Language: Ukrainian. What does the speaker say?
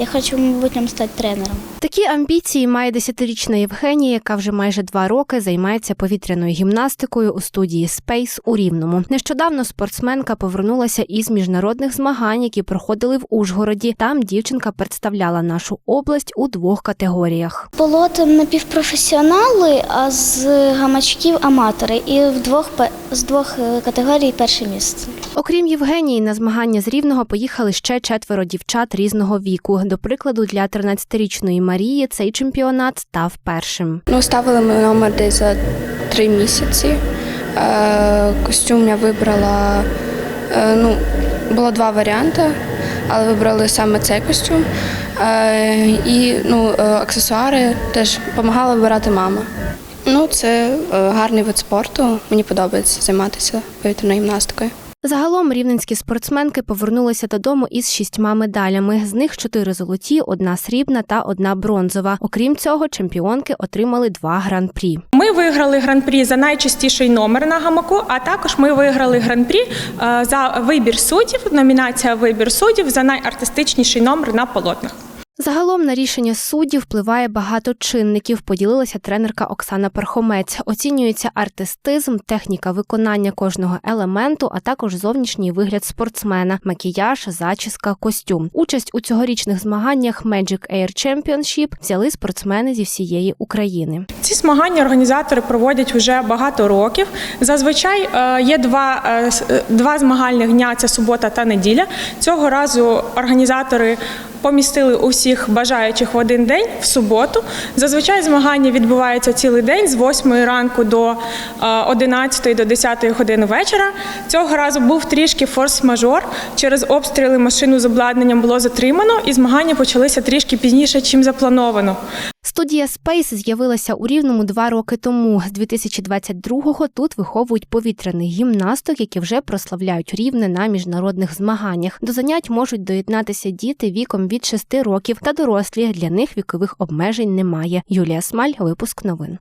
Я хочу в майбутньому стати тренером. Такі амбіції має десятирічна Євгенія, яка вже майже два роки займається повітряною гімнастикою у студії Space у Рівному. Нещодавно спортсменка повернулася із міжнародних змагань, які проходили в Ужгороді. Там дівчинка представляла нашу область у двох категоріях. Пілоти напівпрофесіонали, а з гамачків аматори. І в двох з двох е, категорій перше місце. Окрім Євгенії, на змагання з Рівного поїхали ще четверо дівчат різного віку. До прикладу, для 13-річної Марії цей чемпіонат став першим. Ну, ставили ми номер десь за три місяці. Е, костюм я вибрала. Е, ну, було два варіанти, але вибрали саме цей костюм. Е, і ну, аксесуари теж допомагала вибирати мама. Ну, це гарний вид спорту. Мені подобається займатися повітряною гімнастикою. Загалом рівненські спортсменки повернулися додому із шістьма медалями. З них чотири золоті, одна срібна та одна бронзова. Окрім цього, чемпіонки отримали два гран-прі. Ми виграли гран-прі за найчастіший номер на гамаку, а також ми виграли гран-прі е, за вибір суддів, номінація вибір суддів за найартистичніший номер на полотнах. Загалом на рішення суддів впливає багато чинників. Поділилася тренерка Оксана Пархомець. Оцінюється артистизм, техніка виконання кожного елементу, а також зовнішній вигляд спортсмена, макіяж, зачіска, костюм. Участь у цьогорічних змаганнях Magic Air Championship взяли спортсмени зі всієї України. Ці змагання організатори проводять вже багато років. Зазвичай е, є два, е, е, два змагальних дня це субота та неділя. Цього разу організатори помістили усіх бажаючих в один день в суботу. Зазвичай змагання відбуваються цілий день з 8 ранку до е, 11 до 10 години вечора. Цього разу був трішки форс-мажор. Через обстріли машину з обладнанням було затримано, і змагання почалися трішки пізніше, чим заплановано. Студія Space з'явилася у Рівному два роки тому. З 2022-го тут виховують повітряних гімнасток, які вже прославляють рівне на міжнародних змаганнях. До занять можуть доєднатися діти віком від 6 років та дорослі. Для них вікових обмежень немає. Юлія Смаль, випуск новин.